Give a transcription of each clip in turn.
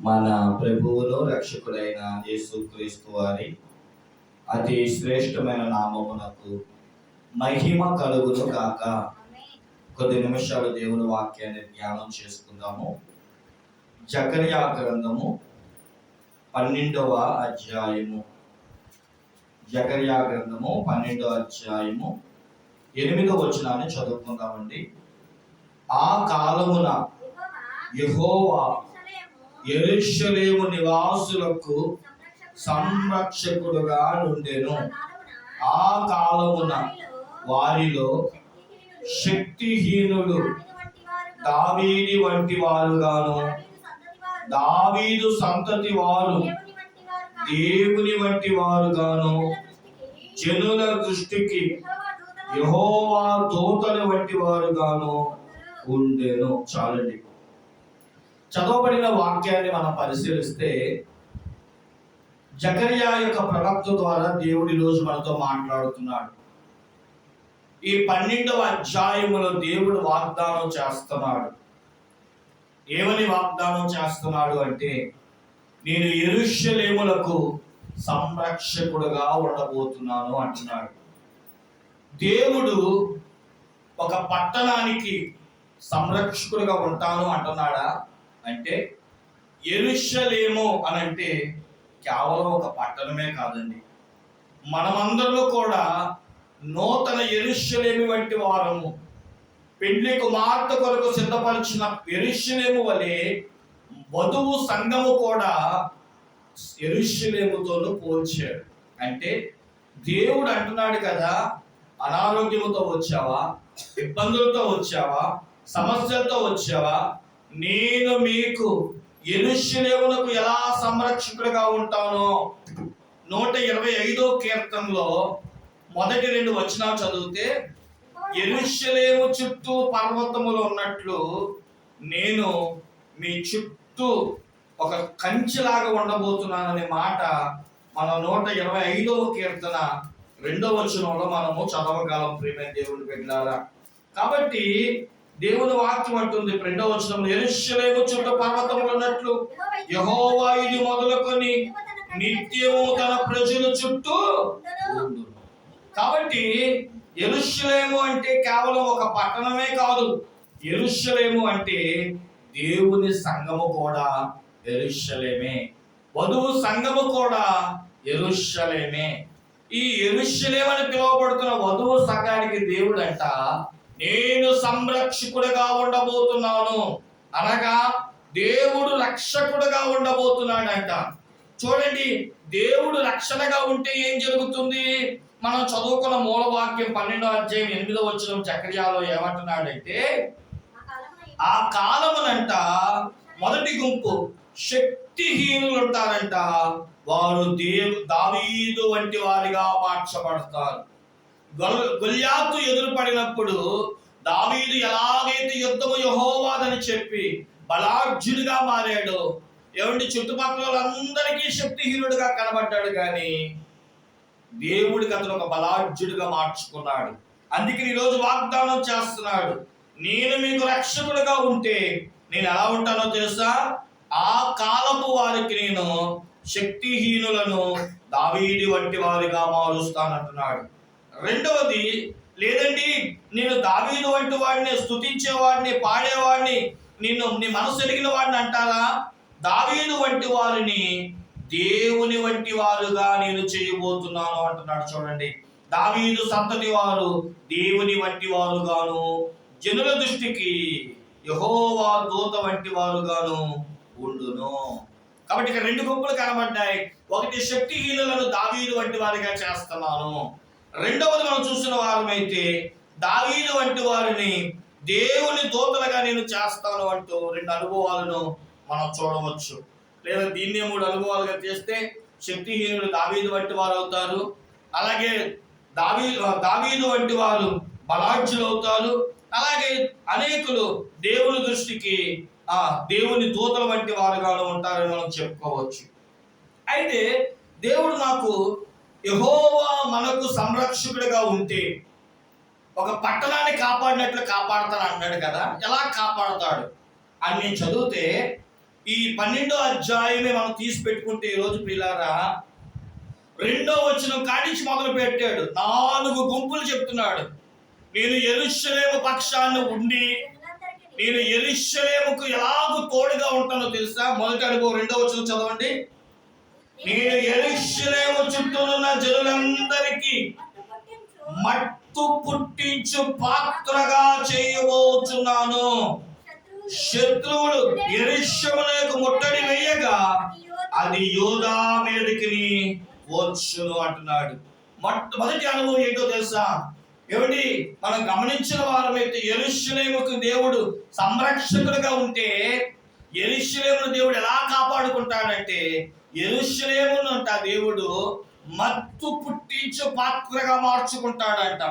మన ప్రభువును రక్షకుడైన యేసుక్రీస్తు వారి అతి శ్రేష్టమైన నామమునకు మహిమ కలుగును కాక కొద్ది నిమిషాలు దేవుని వాక్యాన్ని ధ్యానం చేసుకుందాము. జకర్యా గ్రంథము పన్నెండవ అధ్యాయము. జకర్యా గ్రంథము పన్నెండవ అధ్యాయము ఎనిమిదో వచనాన్ని చదువుకుందామండి. ఆ కాలమున యహోవా యెరూషలేము నివాసులకు సంరక్షకుడుగా ఉండెను ఆ కాలమున వారిలో శక్తిహీనులు దావీది వంటి వారుగాను దావీదు సంతతి వారు దేవుని వంటి వారుగాను జనుల దృష్టికి యహోవా దూతల వంటి వారుగాను ఉండేను. చాలండి. చదవబడిన వాక్యాన్ని మనం పరిశీలిస్తే జకర్యా యొక్క ప్రవక్త ద్వారా దేవుడి రోజు మనతో మాట్లాడుతున్నాడు. ఈ పన్నెండవ అధ్యాయములో దేవుడు వాగ్దానం చేస్తున్నాడు. ఏమని వాగ్దానం చేస్తున్నాడు అంటే నేను ఎరుష్యలేములకు సంరక్షకుడుగా ఉండబోతున్నాను అంటున్నాడు. దేవుడు ఒక పట్టణానికి సంరక్షకుడుగా ఉంటాను అంటున్నాడా? అంటే ఎరుషలేము అని అంటే కేవలం ఒక పట్టణమే కాదండి. మనమందరము కూడా నూతన ఎరుషలేమి వంటి వారము. పెళ్ళి కుమార్తె కొరకు సిద్ధపరిచిన ఎరుషలేము వలె వధువు సంఘము కూడా ఎరుషలేముతోనూ పోల్చాడు. అంటే దేవుడు అంటున్నాడు కదా అనారోగ్యముతో వచ్చావా ఇబ్బందులతో వచ్చావా సమస్యలతో వచ్చావా నేను మీకు ఎరుషలేములకు ఎలా సంరక్షకుడిగా ఉంటానో నూట ఇరవై ఐదో కీర్తనలో మొదటి రెండు వచనాలు చదివితే ఎరుషలేము చుట్టూ పర్వతములు ఉన్నట్లు నేను మీ చుట్టూ ఒక కంచిలాగా ఉండబోతున్నాననే మాట మన నూట ఇరవై ఐదవ కీర్తన రెండవ వచనంలో మనము చదవగలం ప్రేమ దేవుని పెట్టారా కాబట్టి దేవుని వాక్యం అంటుంది రెండవ వచనంలో ఎరుషులేము చుట్టూ పర్వతములు ఉన్నట్లు యహోవా ఇది మొదలుకొని నిత్యము తన ప్రజల చుట్టూ కాబట్టి ఎరుషలేము అంటే కేవలం ఒక పట్టణమే కాదు ఎరుషలేము అంటే దేవుని సంఘము కూడా ఎరుషలేమే. వధువు సంఘము కూడా ఎరుషలేమే. ఈ ఎరుషలేమని పిలువబడుతున్న వధువు సంఘానికి దేవుడు అంట నేను సంరక్షకుడుగా ఉండబోతున్నాను. అనగా దేవుడు రక్షకుడుగా ఉండబోతున్నాడంట. చూడండి దేవుడు రక్షణగా ఉంటే ఏం జరుగుతుంది? మనం చదువుకున్న మూలవాక్యం పన్నెండో అధ్యాయం ఎనిమిదో వచ్చిన చక్రియాలో ఏమంటున్నాడంటే ఆ కాలమునంట మొదటి గుంపు శక్తిహీనులు ఉంటారంట. వారు దేవు దావీదు వంటి వారిగా మార్చబడతారు. గొల్యాతు ఎదురుపడినప్పుడు దావీదు ఎలాగైతే యుద్ధము యహోవాదని చెప్పి బలార్జునుగా మారాడు ఏమండి? చుట్టుపక్కల వాళ్ళందరికీ శక్తిహీనుడిగా కనబడ్డాడు కానీ దేవుడికి అతను ఒక బలార్జుడిగా మార్చుకున్నాడు. అందుకే ఈరోజు వాగ్దానం చేస్తున్నాడు. నేను మీకు రక్షకుడిగా ఉంటే నేను ఎలా ఉంటానో తెలుసా? ఆ కాలపు వారికి నేను శక్తిహీనులను దావీడి వంటి వారిగా మారుస్తానంటున్నాడు. రెండవది లేదండి నేను దావీదు వంటి వాడిని స్థుతించేవాడిని పాడేవాడిని నిన్ను నీ మనసు ఎరిగిన వాడిని అంటారా? దావీదు వంటి వారిని దేవుని వంటి వారుగా నేను చేయబోతున్నాను అంటున్నాడు చూడండి. దావీదు సంతతి వారు దేవుని వంటి వారుగాను జనుల దృష్టికి యహోవా దూత వంటి వారుగాను ఉండును. కాబట్టి ఇక రెండు గుంపులు కనబడ్డాయి. ఒకటి శక్తిహీనులను దావీదు వంటి వారిగా చేస్తున్నాను. రెండవది మనం చూసిన వారమైతే దావీదు వంటి వారిని దేవుని దూతలుగా నేను చేస్తాను అంటూ రెండు అనుభవాలను మనం చూడవచ్చు. లేదా దీన్నే మూడు అనుభవాలుగా చేస్తే శక్తిహీనులు దావీదు వంటి వారు అవుతారు. అలాగే దావీ దావీదు వంటి వారు బలాఢ్యులు అవుతారు. అలాగే అనేకులు దేవుని దృష్టికి ఆ దేవుని దూతల వంటి వారుగాను ఉంటారని మనం చెప్పుకోవచ్చు. అయితే దేవుడు నాకు యహోవా మనకు సంరక్షకుడిగా ఉంటే ఒక పట్టణాన్ని కాపాడినట్లు కాపాడతాను అన్నాడు కదా. ఎలా కాపాడతాడు? అని నేను చదివితే ఈ పన్నెండో అధ్యాయమే మనం తీసి పెట్టుకుంటే ఈ రోజు పిల్లారా రెండో వచ్చిన కాడించి మొదలు పెట్టాడు. నాలుగు గుంపులు చెప్తున్నాడు. నేను ఎరుషలేము పక్షాన్ని ఉండి నేను ఎరుషలేముకు ఎలాగూ తోడుగా ఉంటానో తెలుసా? మొదటి అనుభవం రెండో వచ్చిన చదవండి. నేను ఎరుషులేము చుట్టూ ఉన్న జనులందరికీ మట్టు పుట్టించు పాత్రగా చేయబోతున్నాను. శత్రువులు ఎరుషములకు ముట్టడి వేయగా అది యోధా మీదకి వచ్చును అంటున్నాడు. మట్టు మొదటి అనుభవం ఏంటో తెలుసా? ఏమిటి మనం గమనించిన వారమైతే ఎరుషలేముకు దేవుడు సంరక్షకుడుగా ఉంటే ఎరుషలేమును దేవుడు ఎలా కాపాడుకుంటాడంటే ఎరుషలేమునంట దేవుడు మత్తు పుట్టించు పాత్రగా మార్చుకుంటాడంట.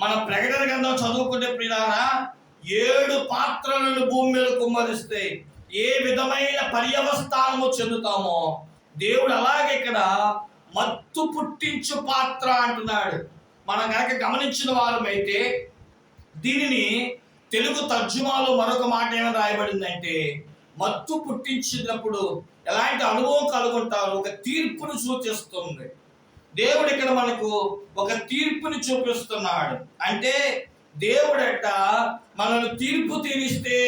మన ప్రకటన గ్రంథం చదువుకుంటే ప్రియారా ఏడు పాత్రలను భూమి మీద కుమ్మరిస్తే ఏ విధమైన పర్యవస్థానము చెందుతామో దేవుడు అలాగే ఇక్కడ మత్తు పుట్టించు పాత్ర అంటున్నాడు. మనం కనుక గమనించిన వారమైతే దీనిని తెలుగు తర్జుమాలో మరొక మాట ఏమైనా రాయబడిందంటే మత్తు పుట్టించినప్పుడు ఎలాంటి అనుభవం కలుగుంటారు? ఒక తీర్పును సూచిస్తుంది. దేవుడు ఇక్కడ మనకు ఒక తీర్పుని చూపిస్తున్నాడు. అంటే దేవుడట మనల్ని తీర్పు తీరిస్తే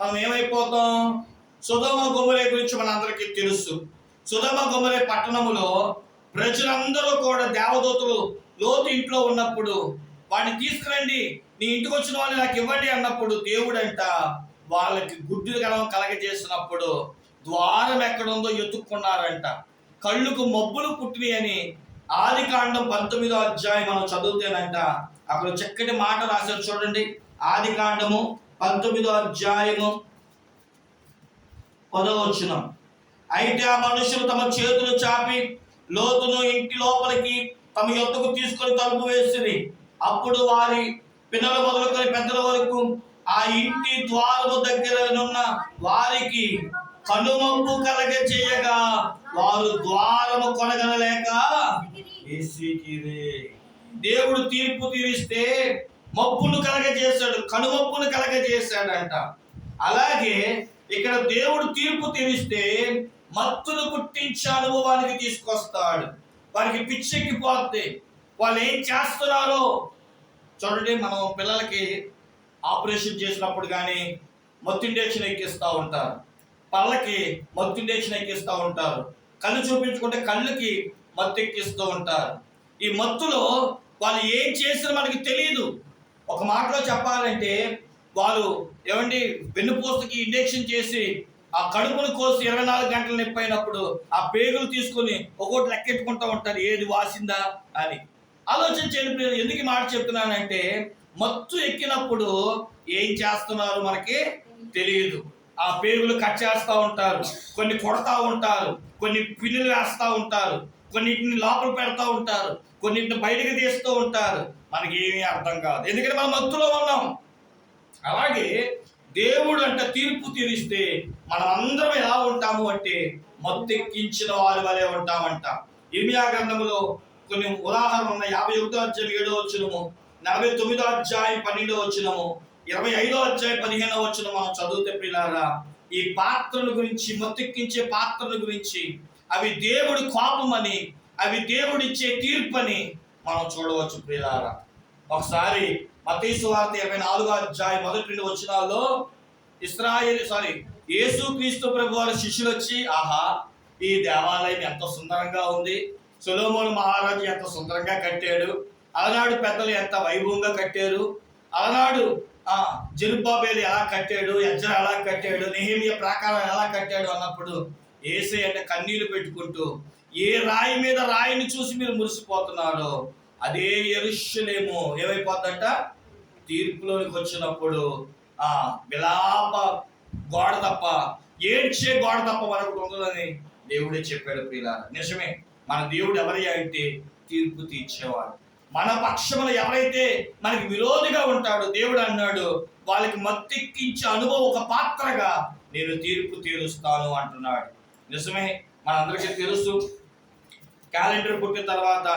మనం ఏమైపోతాం? సుధమ గుమ్మరే గురించి మనందరికీ తెలుసు. సుధమ గుమరే పట్టణములో ప్రజలందరూ కూడా దేవదూతలు లోతు ఇంట్లో ఉన్నప్పుడు వాడిని తీసుకురండి నీ ఇంటికి వచ్చిన వాళ్ళని నాకు ఇవ్వండి అన్నప్పుడు దేవుడంట వాళ్ళకి గుడ్డు కలం కలగజేసినప్పుడు ద్వారం ఎక్కడుందో ఎత్తుక్కున్నారంట. కళ్ళుకు మబ్బులు పుట్టివి అని ఆది కాండం పంతొమ్మిదో అధ్యాయం మనం చదువుతేనంట అక్కడ చక్కటి మాట రాశారు చూడండి. ఆది కాండము పంతొమ్మిదో అధ్యాయము పదవచ్చునం అయితే ఆ మనుషులు తమ చేతులు చాపి లోతును ఇంటి లోపలికి తమ యొద్దకు తీసుకొని తలుపు వేసిరి. అప్పుడు వారి పిల్లలు మొదలుకొని పెద్దల వరకు ఆ ఇంటి ద్వారము దగ్గర నున్న వారికి కనుమప్పు కలగ చేయగా వారు ద్వారము కొనగలలేక. దేవుడు తీర్పు తీరిస్తే మప్పును కలగజేశాడు కనుమప్పును కలగజేశాడంట అలాగే ఇక్కడ దేవుడు తీర్పు తీరిస్తే మత్తును పుట్టించే అనుభవానికి తీసుకొస్తాడు. వారికి పిచ్చెక్కిపోద్ది వాళ్ళు ఏం చేస్తున్నారో చూడండి మనం పిల్లలకి ఆపరేషన్ చేసినప్పుడు కానీ మత్తు ఇంజెక్షన్ ఎక్కిస్తూ ఉంటారు. పళ్ళకి మత్తు ఇంజెక్షన్ ఎక్కిస్తూ ఉంటారు. కళ్ళు చూపించుకుంటే కళ్ళకి మత్తు ఎక్కిస్తూ ఉంటారు. ఈ మత్తులో వాళ్ళు ఏం చేసినా మనకి తెలియదు ఒక మాటలో చెప్పాలంటే వాళ్ళు ఏమండి వెన్నుపూసకి ఇంజక్షన్ చేసి ఆ కడుపును కోసి ఇరవై నాలుగు గంటలు నొప్పి అయినప్పుడు ఆ పేగులు తీసుకొని ఒక్కోటి లెక్కెట్టుకుంటూ ఉంటారు. ఏది వాసిందా అని. ఆలోచన ప్రియులు, ఎందుకు మాట చెప్తున్నానంటే మత్తు ఎక్కినప్పుడు ఏం చేస్తున్నారు మనకి తెలియదు ఆ పేగులు కట్ చేస్తూ ఉంటారు. కొన్ని కొడతా ఉంటారు. కొన్ని పిన్నులు వేస్తూ ఉంటారు. కొన్నిటిని లోపల పెడతా ఉంటారు. కొన్నిటిని బయటకు తీస్తూ ఉంటారు. మనకి ఏమీ అర్థం కాదు. ఎందుకంటే మనం మత్తులో ఉన్నాం. అలాగే దేవుడు అంట తీర్పు తీరిస్తే మనం అందరం ఎలా ఉంటాము అంటే మత్తెక్కించిన వారి వలె ఉంటామంట. ఇర్మియా గ్రంథంలో కొన్ని ఉదాహరణ యాభై ఒకటో అధ్యాయం ఏడో వచ్చినము నలభై తొమ్మిదో అధ్యాయం పన్నెండో వచ్చినము ఇరవై ఐదో అధ్యాయ పదిహేనో వచ్చిన మనం చదివితే పిల్లారా ఈ పాత్రల గురించి మొత్తెక్కించే పాత్రల గురించి అవి దేవుడి కోపమని అవి దేవుడిచ్చే తీర్పని మనం చూడవచ్చు ప్రియులారా ఒకసారి మతీసు వార్త ఇరవై నాలుగో అధ్యాయ మొదటి రెండు వచ్చినాల్లో ఇస్రాయేల్ సారీ యేసు క్రీస్తు ప్రభు వారి శిష్యులు వచ్చి ఆహా ఈ దేవాలయం ఎంత సుందరంగా ఉంది. సులోమోను మహారాజు ఎంత సుందరంగా కట్టాడు. అలనాడు పెద్దలు ఎంత వైభవంగా కట్టారు. అలనాడు జరుబాబేలు ఎలా కట్టాడు ఎజ్ర ఎలా కట్టాడు నెహిమియ ప్రాకారం ఎలా కట్టాడు అన్నప్పుడు ఏసే అంటే కన్నీళ్ళు పెట్టుకుంటూ ఏ రాయి మీద రాయిని చూసి మీరు మురిసిపోతున్నారో అదే ఎరుషలేము ఏమైపోద్దంట? తీర్పులోనికి వచ్చినప్పుడు ఆ విలాప గోడ తప్ప ఏడ్చే గోడ తప్ప మనకు ఉంటుందని దేవుడే చెప్పాడు ప్రియులార. నిజమే మన దేవుడు ఎవరి అంటే తీర్పు తీర్చేవాడు. మన పక్షమున ఎవరైతే మనకి విరోధిగా ఉంటాడో దేవుడు అన్నాడు వాళ్ళకి మత్తెక్కించే అనుభవం ఒక పాత్రగా నేను తీర్పు తీరుస్తాను అంటున్నాడు. నిజమే మనందరికీ తెలుసు. క్యాలెండర్ పుట్టిన తర్వాత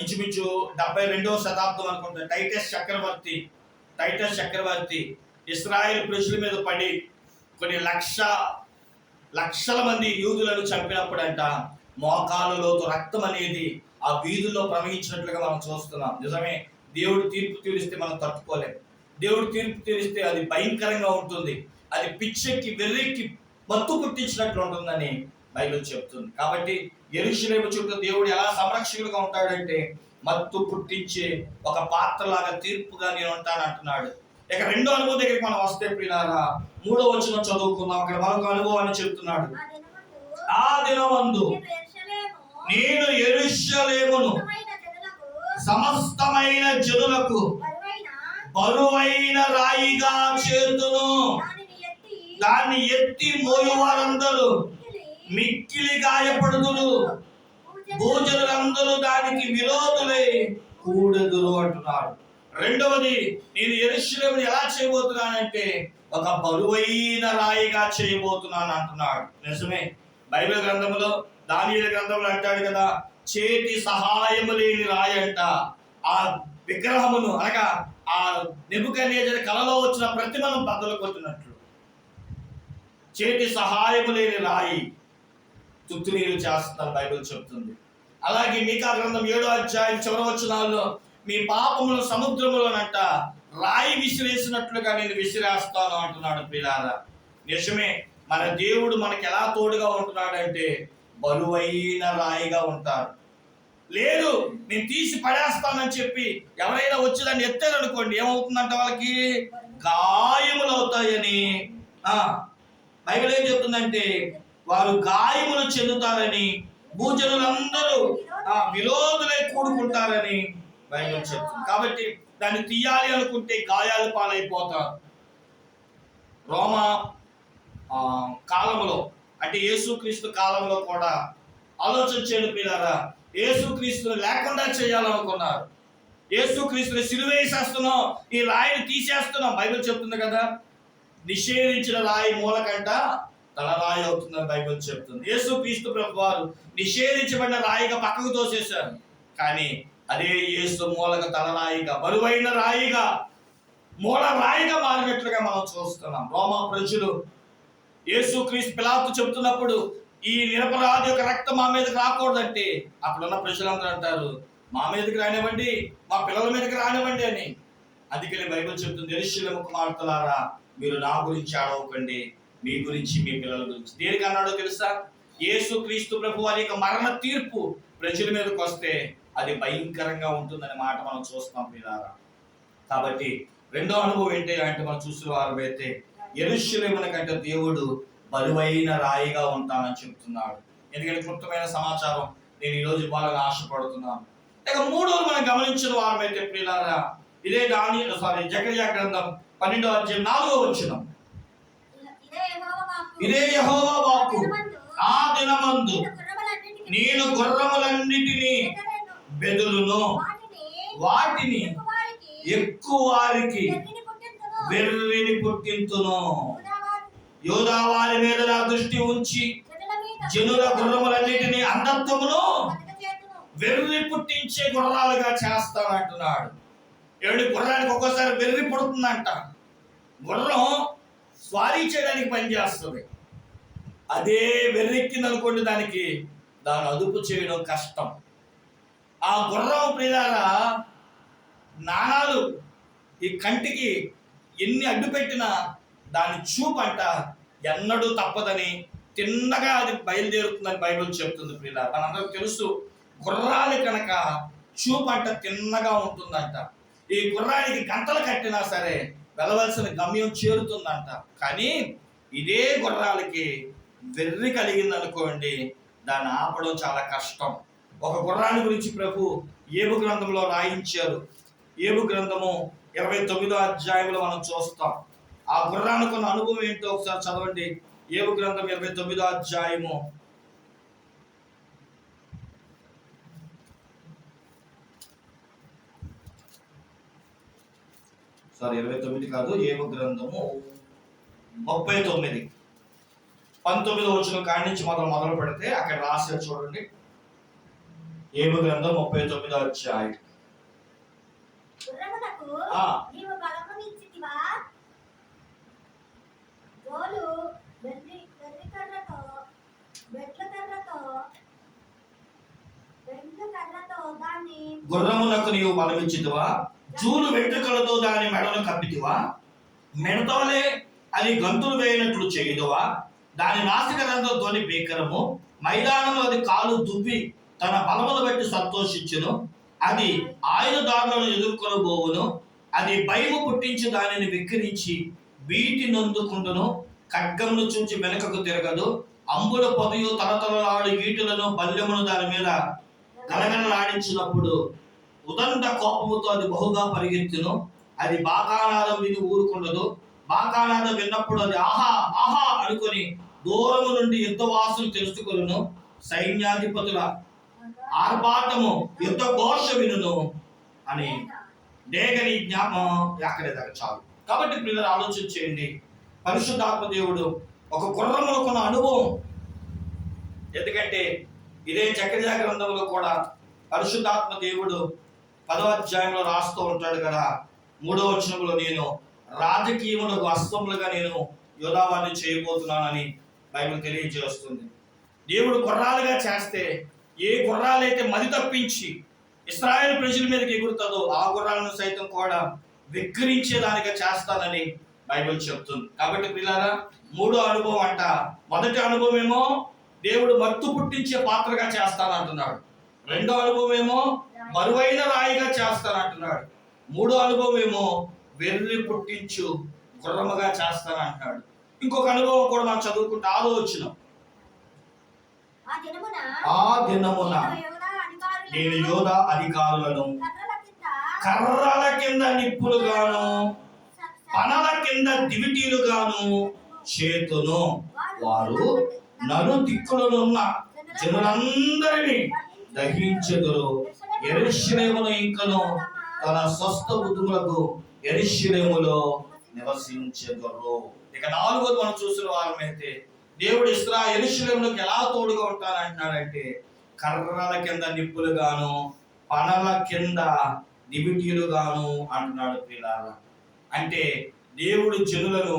ఇంచుమించు డెబ్బై రెండవ శతాబ్దం అనుకుంటా టైటస్ చక్రవర్తి టైటస్ చక్రవర్తి ఇస్రాయేల్ ప్రజల మీద పడి కొన్ని లక్ష లక్షల మంది యూదులను చంపినప్పుడంట మోకాలులోతు రక్తం అనేది ఆ వీధుల్లో ప్రవహించినట్లుగా మనం చూస్తున్నాం. నిజమే దేవుడు తీర్పు తీరిస్తే మనం తట్టుకోలేం. దేవుడు తీర్పు తీరిస్తే అది భయంకరంగా ఉంటుంది. అది పిచ్చెక్కి వెర్రెక్కి మత్తు పుట్టించినట్లు ఉంటుందని బైబిల్ చెప్తుంది. కాబట్టి ఎరుషులేము చుట్టూ దేవుడు ఎలా సంరక్షకులుగా ఉంటాడంటే మత్తు పుట్టించే ఒక పాత్రలాగా తీర్పుగా నేను ఉంటాను అంటున్నాడు ఇక రెండో అనుభవం దగ్గరికి మనం వస్తే ప్రియులారా మూడో వచ్చిన చదువుకుందాం. అక్కడ మరొక అనుభవాన్ని చెప్తున్నాడు. ఆ దినమందు నేను ఎరుషలేమును. సమస్తమైన జనులకు బరువైన రాయిగా చేతును. దాన్ని ఎత్తి మోయువారందరూ మిక్కిలి మిక్కిలి భూజనులు భూజనులందరూ దానికి విరోధులై కూడదురు అంటున్నాడు. రెండవది నేను ఎరుషులేముని ఎలా చేయబోతున్నానంటే ఒక బరువైన రాయిగా చేయబోతున్నాను అంటున్నాడు. నిజమే. బైబిల్ గ్రంథంలో దానియుల గ్రంథంలో అంటాడు కదా చేతి సహాయము లేని రాయి అంట. ఆ విగ్రహమును అనగా ఆ నెబుకనేజర్ కలలో వచ్చిన ప్రతిమను బద్దలు కొట్టినట్లు చేతి సహాయము లేని రాయి తుత్తునీరు చేస్తున్నారు బైబిల్ చెప్తుంది. అలాగే మీకా గ్రంథం ఏడో అధ్యాయం చివరి వచనాల్లో మీ పాపములు సముద్రములోనంట రాయి విసిరేసినట్లుగా నేను విసిరేస్తాను అంటున్నాడు పిల్లారా నిజమే మన దేవుడు మనకి ఎలా తోడుగా ఉంటున్నాడంటే బలువైన రాయిగా ఉంటారు. లేదు నేను తీసి పడేస్తానని చెప్పి ఎవరైనా వచ్చి దాన్ని ఎత్తారనుకోండి ఏమవుతుందంట వాళ్ళకి? గాయములు అవుతాయని ఆ బైబిల్ ఏం చెప్తుందంటే వారు గాయములు చెందుతారని భూజనులందరూ ఆ విరోధులై కూడుకుంటారని బైబిల్ చెప్తుంది. కాబట్టి దాన్ని తీయాలి అనుకుంటే గాయాలు పాలైపోతారు. రోమా ఆ, కాలంలో అంటే యేసుక్రీస్తు కాలంలో కూడా ఆలోచన చేయడం పిల్లరా. యేసుక్రీస్తుని లేకుండా చేయాలనుకున్నారు. యేసుక్రీస్తుని సిలువేసేస్తున్నాం ఈ రాయిని తీసేస్తున్నాం. బైబిల్ చెప్తుంది కదా నిషేధించిన రాయి మూలకంట తలరాయి అవుతుందని బైబిల్ చెప్తుంది. యేసుక్రీస్తు ప్రభు వారు నిషేధించబడిన రాయిగా పక్కకు తోసేశారు. కానీ అదే యేసు మూలక తలరాయిగా బరువైన రాయిగా మూల రాయిగా మారినట్లుగా మనం చూస్తున్నాం. రోమా ప్రజలు యేసు క్రీస్తు పిలాతు చెప్తున్నప్పుడు ఈ నిరపరాధి యొక్క రక్తం మా మీదకి రాకూడదంటే అక్కడున్న ప్రజలందరూ అంటారు మా మీదకి రానివ్వండి మా పిల్లల మీదకి రానివ్వండి అని. అందుకని బైబిల్ చెబుతుంది ఎరుశలేము కుమార్తెలారా మీరు నా గురించి ఆడవకండి మీ గురించి మీ పిల్లల గురించి. దేనికి అన్నాడో తెలుసా? యేసు క్రీస్తు ప్రభు వారి యొక్క మరణ తీర్పు ప్రజల మీదకి వస్తే అది భయంకరంగా ఉంటుందనే మాట మనం చూస్తాం మీరారా కాబట్టి రెండో అనుభవం ఏంటి అంటే మనం చూసిన వారు అయితే ఎరుషులేమున కంటే దేవుడు బరువైన రాయిగా ఉంటానని చెప్తున్నాడు ఎందుకంటే క్లుప్తమైన సమాచారం నేను ఈరోజు ఇవ్వాలని ఆశపడుతున్నాను ఇక మూడోది మనం గమనించిన వారం అయితే ప్రియులారా ఇదే దాని సారీ జకరియా గ్రంథం పన్నెండో అధ్యాయం నాలుగో వచ్చిన ఇదే యెహోవా వాక్కు. ఆ దినమందు నేను గుర్రములన్నిటినీ. బెదులును వాటిని ఎక్కువ వారికి వెర్రిని పుట్టింతును. యోధా వారి మీద నా దృష్టి ఉంచి జనుల గుర్రములన్నిటిని జనుల అంధత్వమును వెర్రి పుట్టించే గుర్రాలుగా చేస్తానంటున్నాడు. ఏడు గుర్రానికి ఒక్కోసారి వెర్రి పుడుతుందంట. గుర్రం స్వారీ చేయడానికి పనిచేస్తుంది. అదే వెర్రెక్కింది అనుకోండి దానికి దాన్ని అదుపు చేయడం కష్టం. ఆ గుర్రం ప్రియాల నాణాలు ఈ కంటికి ఎన్ని అడ్డు పెట్టినా దాని చూపు అంట ఎన్నడూ తప్పదని తిన్నగా అది బయలుదేరుతుందని బైబిల్ చెప్తుంది ప్రియుల. మనందరికి తెలుసు గుర్రాలు కనుక చూపు అంట తిన్నగా ఉంటుందంట. ఈ గుర్రానికి గంటలు కట్టినా సరే వెళ్ళవలసిన గమ్యం చేరుతుందంట. కానీ ఇదే గుర్రాలకి వెర్రి కలిగింది అనుకోండి దాన్ని ఆపడం చాలా కష్టం. ఒక గుర్రాన్ని గురించి ప్రభు ఏబు గ్రంథంలో రాయించారు. ఏబు గ్రంథము ఇరవై తొమ్మిదో అధ్యాయంలో మనం చూస్తాం. ఆ గుర్రానికి ఉన్న అనుభవం ఏంటో ఒకసారి చదవండి. ఏవు గ్రంథం ఇరవై తొమ్మిదో అధ్యాయము. సారీ ఇరవై తొమ్మిది కాదు ఏవు గ్రంథము ముప్పై తొమ్మిది. పంతొమ్మిది వచ్చిన కాడి నుంచి మొదలు మొదలు పెడితే అక్కడ రాశారు చూడండి. ఏవు గ్రంథం ముప్పై తొమ్మిదో అధ్యాయం. నీవు గుర్రమునకు నీవు బలమిచ్చితివా? జూలు వెంట్రుకలతో దాని మెడను కప్పితివా? మెడతోలే అది గంతులు వేయనట్లు చేయుదువా? దాని నాసికరంతో ధ్వని భీకరము మైదానంలో అది కాలు దుబ్బి తన బలమును బట్టి సంతోషించును. అది ఆయుధదారులను ఎదుర్కొనబోవును. అది భయము పుట్టించి దానిని విక్రించి వీటి నొందుకుండును ఖడ్గమును చూచి వెనుకకు తిరగదు. అంబుల పొదయు తలతలలాడు ఈటులను బల్యమును దాని మీద గలగలలాడించినప్పుడు ఉదంత కోపముతో అది బహుగా పరిగెత్తును. అది బాకానాదం మీద ఊరుకుండదు. బాకానాదం విన్నప్పుడు అది ఆహా ఆహా అనుకొని దూరము నుండి యుద్ధ వాసులు తెలుసుకొనును. సైన్యాధిపతుల ఆర్భాటము యుద్ధ ఘోష వినును అని డేగని జ్ఞాపం అక్కడే చాలు. కాబట్టి మీరు ఆలోచన చేయండి. పరిశుద్ధాత్మ దేవుడు ఒక గుర్రంలో కొన్న అనుభవం. ఎందుకంటే ఇదే చక్రజా గ్రంథంలో కూడా పరిశుద్ధాత్మ దేవుడు పదవ అధ్యాయంలో రాస్తూ ఉంటాడు కదా. మూడో వచనంలో నేను రాజకీయములకు అస్తములుగా నేను యోధావాన్ని చేయబోతున్నానని బైబిల్ తెలియజేస్తుంది. దేవుడు గుర్రాలుగా చేస్తే ఏ గుర్రాలైతే మది తప్పించి ఇస్రాయేల్ ప్రజల మీదకి ఎగురుతుందో ఆ గుర్రాలను సైతం కూడా విక్రించేదానిగా చేస్తానని బైబిల్ చెప్తుంది. కాబట్టి పిల్లారా మూడో అనుభవం అంట. మొదటి అనుభవం ఏమో దేవుడు మత్తు పుట్టించే పాత్రగా చేస్తానంటున్నాడు. రెండో అనుభవం ఏమో బరువైన రాయిగా చేస్తానంటున్నాడు. మూడో అనుభవం ఏమో వెర్రి పుట్టించు గుర్రముగా చేస్తానంటున్నాడు. ఇంకొక అనుభవం కూడా మనం చదువుకుంటే ఆదో వచ్చిన ఆ దినమున ఆ దినమున నేను యోధా అధికారులను యోధ అధికారులను కర్రల కింద నిప్పులుగాను పనల కింద దివిటీలుగాను చేతును వారు నలు దిక్కులనున్న జనులందరినీ దహించెదురు. ఎరుషలేమును ఇంకను తన స్వస్థ బుద్ధులకు ఎరుశ్రేములో నివసించెదరు. ఇక నాలుగోది మనం చూసిన వారమైతే దేవుడు ఇస్రా ఎరుశ్రేములకు ఎలా తోడుగా ఉంటానంటున్నాడంటే కర్రల కింద నిప్పులుగాను పనల కింద దివిటీలుగాను అంటున్నాడు పిల్లల అంటే దేవుడు జనులను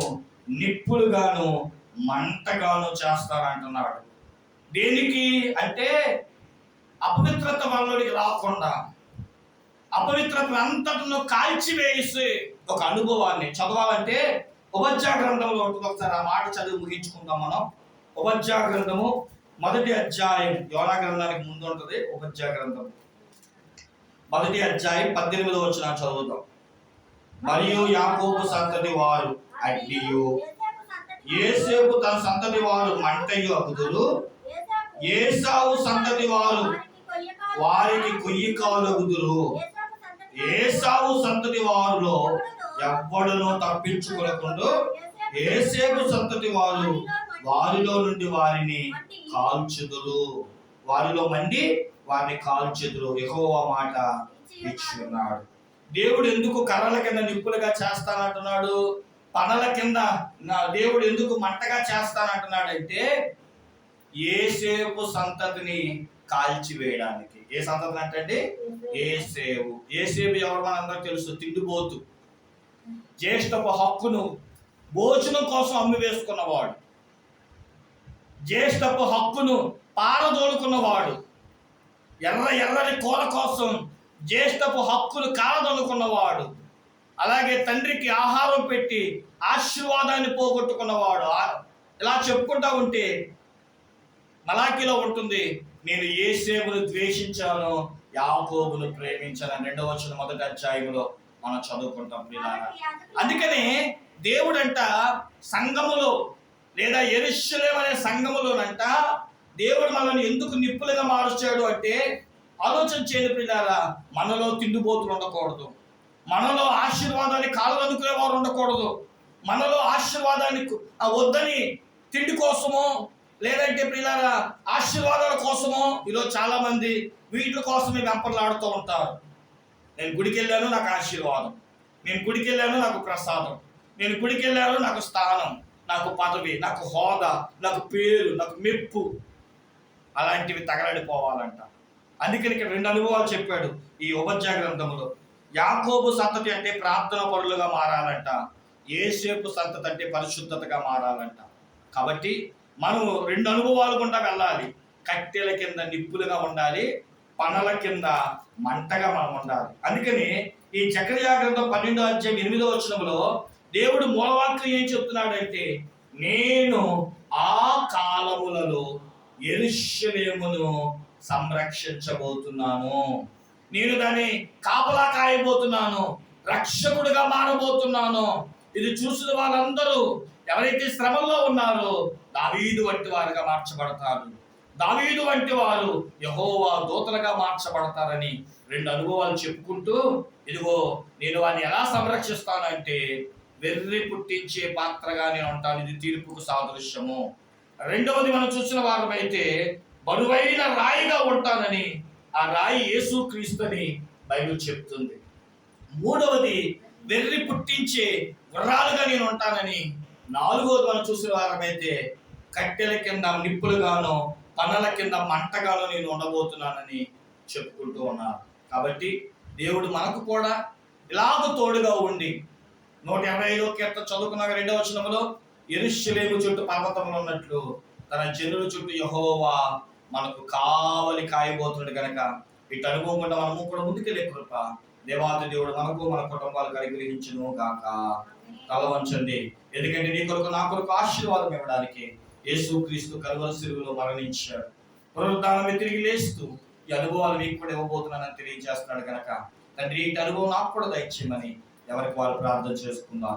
నిప్పులుగాను మంటగాను చేస్తారంటున్నాడు. దేనికి అంటే అపవిత్రత వాళ్ళకి రాకుండా అపవిత్రత అంతటిను కాల్చివేసి ఒక అనుభవాన్ని చదవాలంటే ఉపజ్జా గ్రంథంలో ఒకసారి ఆ మాట చదివి ముగించుకుందాం మనం. ఉపజ్జా గ్రంథము మొదటి అధ్యాయం యోనా గ్రంథానికి ముందు ఉంటుంది ఉపజ్జా గ్రంథం. మొదటి అధ్యాయం పద్దెనిమిది వచ్చిన చదువుతాం మరియు యాకోబు సంతతి వారు అడ్డియు ఏసేపు తన సంతతి వారు మంటయ్యు అగుదులు ఏసావు సంతతి వారు వారికి కొయ్యి కాలగుదురు ఏసావు సంతతి వారిలో ఎవ్వడనో తప్పించుకొనకుండా ఏసేపు సంతతి వారు వారిలో నుండి వారిని కాల్చుదురు. వారిలో మండి వారిని కాల్చుదురు. ఎక్కువ మాట ఇచ్చున్నాడు దేవుడు ఎందుకు కర్రల కింద నిప్పులుగా చేస్తానంటున్నాడు? పనల కింద నా దేవుడు ఎందుకు మంటగా చేస్తానంటున్నాడు అంటే ఏసేపు సంతతిని కాల్చివేయడానికి. ఏ సంతతిని అంటే ఏసేవు ఏసేపు ఎవరు మనందరూ తెలుసు? తిండిపోతు జ్యేష్ఠపు హక్కును భోజనం కోసం అమ్మి వేసుకున్నవాడు. జ్యేష్ఠపు హక్కును పారదోలుకున్నవాడు. ఎర్ర ఎర్రని కూర కోసం జ్యేష్ఠపు హక్కును కారదనుకున్నవాడు అలాగే తండ్రికి ఆహారం పెట్టి ఆశీర్వాదాన్ని పోగొట్టుకున్నవాడు. ఇలా చెప్పుకుంటా ఉంటే మలాకిలో ఉంటుంది నేను ఏసేపును ద్వేషించాను యాకోబును ప్రేమించాను రెండవ వచ్చిన మొదటి అధ్యాయంలో మనం చదువుకుంటాం అందుకనే దేవుడంట సంఘములో లేదా ఎరుషలేం అనే సంఘములోనంట దేవుడు మనల్ని ఎందుకు నిప్పులుగా మారుస్తాడు అంటే ఆలోచన చేయని పిల్లారా మనలో తిండిపోతులు ఉండకూడదు. మనలో ఆశీర్వాదాన్ని కాలనుకునే వారు ఉండకూడదు. మనలో ఆశీర్వాదాన్ని వద్దని తిండి కోసమో లేదంటే పిల్లారా ఆశీర్వాదాల కోసమో ఈరోజు చాలామంది వీటి కోసమే వెంపర్లాడుతూ ఉంటారు. నేను గుడికి వెళ్ళాను నాకు ఆశీర్వాదం. నేను గుడికి వెళ్ళాను నాకు ప్రసాదం. నేను గుడికి వెళ్ళాను నాకు స్థానం. నాకు పదవి నాకు హోదా నాకు పేరు నాకు మెప్పు. అలాంటివి తగలడిపోవాలంట. అందుకని ఇక్కడ రెండు అనుభవాలు చెప్పాడు ఈ ఉపజ్జా గ్రంథంలో యాకోబు సంతతి అంటే ప్రార్థన పరులుగా మారాలంట. ఏసేపు సంతతి అంటే పరిశుద్ధతగా మారాలంట. కాబట్టి మనం రెండు అనుభవాలు గుండా వెళ్ళాలి. కట్టెల కింద నిప్పులుగా ఉండాలి పనల కింద మంటగా మనం ఉండాలి. అందుకని ఈ చక్రయా గ్రంథం పన్నెండో అధ్యాయం ఎనిమిదో వచనంలో దేవుడు మూలవాక్యం ఏం చెప్తున్నాడంటే నేను ఆ కాలములలో ఎరుషలేమును సంరక్షించబోతున్నాను. నేను దాన్ని కాపలా కాయబోతున్నాను రక్షకుడిగా మారబోతున్నాను. ఇది చూసిన వాళ్ళందరూ ఎవరైతే శ్రమల్లో ఉన్నారో దావీదు వంటి వారుగా మార్చబడతారు. దావీదు వంటి వారు యహోవా దూతలుగా మార్చబడతారని రెండు అనుభవాలు చెప్పుకుంటూ ఇదిగో నేను వారిని ఎలా సంరక్షిస్తానంటే వెర్రి పుట్టించే పాత్రగానే ఉంటాను ఇది తీర్పుకు సాదృశ్యము. రెండవది మనం చూసిన వారమైతే బరువైన రాయిగా ఉంటానని ఆ రాయి యేసు క్రీస్తుని బైబిల్ చెప్తుంది. మూడవది వెర్రి పుట్టించే గుర్రాలుగా నేను ఉంటానని నాలుగవది మనం చూసిన వారమైతే కట్టెల కింద నిప్పులుగాను పనల కింద మంటగాను నేను ఉండబోతున్నానని చెప్పుకుంటూ ఉన్నారు. కాబట్టి దేవుడు మనకు కూడా ఇలాగ తోడుగా ఉండి నూట యాభై ఐదో కీర్తన చదువుకున్నాక రెండవ వచనంలో ఎరుషలేము చుట్టూ పర్వతంలో ఉన్నట్లు తన జనుల చుట్టూ యహోవా మనకు కావలి కాయబోతున్నాడు కనుక ఇటు అనుకోకుండా మనము కూడా ముందుకెళ్ళే కృప. దేవాతి దేవుడు మనకు మన కుటుంబాలకు అనుగ్రహించును కాక తల వంచండి. ఎందుకంటే నీ కొరకు నా కొరకు ఆశీర్వాదం ఇవ్వడానికి యేసు క్రీస్తు కలువల సిరువులో మరణించాడు. పునరుద్ధానం తిరిగి లేస్తూ ఈ అనుభవాలు మీకు కూడా ఇవ్వబోతున్నానని తెలియజేస్తున్నాడు కనుక తండ్రి ఇటు అనుభవం నాకు కూడా దయచేయమని ఎవరికి వాళ్ళు ప్రార్థన చేసుకుందాం.